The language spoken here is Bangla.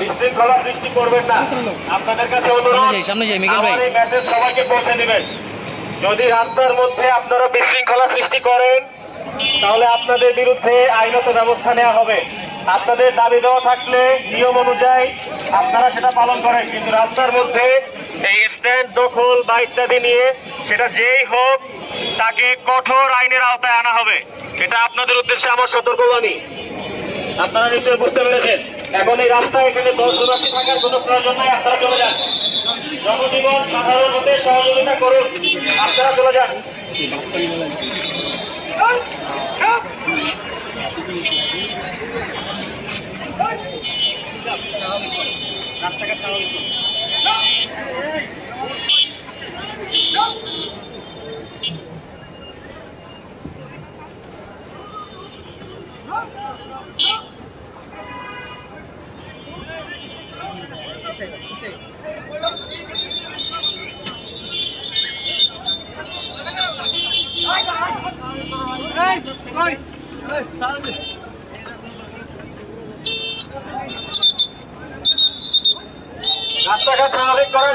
বিশৃঙ্খলা সৃষ্টি করবেন না। আপনাদের কাছে অনুরোধ সামনে যাই, মিকেল ভাই। এই মেসেজ সবাইকে পৌঁছে দিবেন। যদি রাস্তার মধ্যে আপনারা বিশৃঙ্খলা সৃষ্টি করেন তাহলে আপনাদের বিরুদ্ধে আইনত ব্যবস্থা নেওয়া হবে। আপনাদের দাবি দেওয়া থাকলে নিয়ম অনুযায়ী আপনারা সেটা পালন করেন। কিন্তু রাস্তার মধ্যে এই স্ট্যান্ড দখল বা ইত্যাদি নিয়ে সেটা যেই হোক তাকে কঠোর আইনের আওতায় আনা হবে। এটা আপনাদের উদ্দেশ্যে আমার সতর্কবাণী। আপনারা নিশ্চয়ই বুঝতে পেরেছেন। এখন এই রাস্তায় এখানে দর্শনার্থী থাকার কোনো প্রয়োজন নাই, আপনারা চলে যান। জনজীবন সাধারণ হতে সহযোগিতা করুন। আপনারা চলে যান। রাস্তাঘাট স্বাভাবিক রাস্তাঘাট স্বাভাবিক করেন